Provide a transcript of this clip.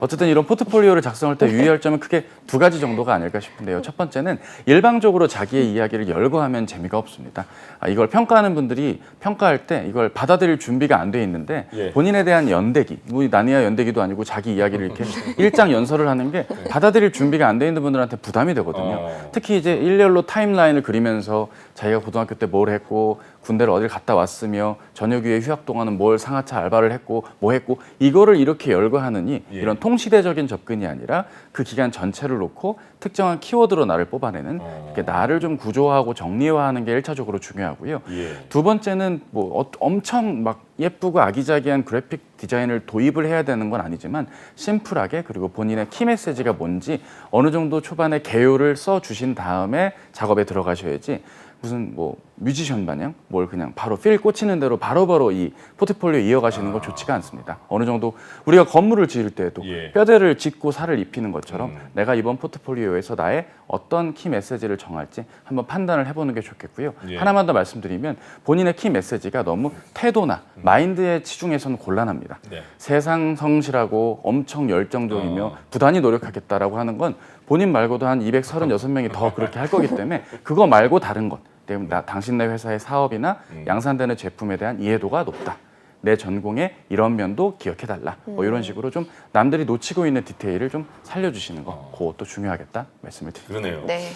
어쨌든 이런 포트폴리오를 작성할 때 유의할 점은 크게 두 가지 정도가 아닐까 싶은데요. 첫 번째는 일방적으로 자기의 이야기를 열거하면 재미가 없습니다. 아, 이걸 평가하는 분들이 평가할 때 이걸 받아들일 준비가 안 돼 있는데 예. 본인에 대한 연대기, 뭐 나니아 연대기도 아니고 자기 이야기를 이렇게 일장 연설을 하는 게 받아들일 준비가 안 돼 있는 분들한테 부담이 되거든요. 어. 특히 이제 일렬로 타임라인을 그리면서 자기가 고등학교 때 뭘 했고 군대를 어딜 갔다 왔으며 저녁 이후에 휴학 동안은 뭘 상하차 알바를 했고 뭐 했고 이거를 이렇게 열거하느니 예. 이런 통시대적인 접근이 아니라 그 기간 전체를 놓고 특정한 키워드로 나를 뽑아내는 어. 이렇게 나를 좀 구조화하고 정리화하는 게 일차적으로 중요하고요. 예. 두 번째는 뭐 어- 엄청 막 예쁘고 아기자기한 그래픽 디자인을 도입을 해야 되는 건 아니지만 심플하게 그리고 본인의 키 메시지가 뭔지 어느 정도 초반에 개요를 써 주신 다음에 작업에 들어가셔야지 무슨 뭐 뮤지션 마냥 뭘 그냥 바로 필 꽂히는 대로 바로바로 이 포트폴리오 이어가시는 거 좋지가 않습니다. 어느 정도 우리가 건물을 지을 때도 예. 뼈대를 짓고 살을 입히는 것처럼 음. 내가 이번 포트폴리오에서 나의 어떤 키 메시지를 정할지 한번 판단을 해보는 게 좋겠고요. 예. 하나만 더 말씀드리면 본인의 키 메시지가 너무 태도나 마인드에 치중해서는 곤란합니다. 네. 세상 성실하고 엄청 열정적이며 어. 부단히 노력하겠다라고 하는 건 본인 말고도 한 236명이 더 그렇게 할 거기 때문에 그거 말고 다른 것 때문에 나, 당신네 회사의 사업이나 음. 양산되는 제품에 대한 이해도가 높다. 내 전공의 이런 면도 기억해달라. 뭐 이런 식으로 좀 남들이 놓치고 있는 디테일을 좀 살려주시는 거, 그것도 중요하겠다 말씀을 드립니다. 그러네요. 네.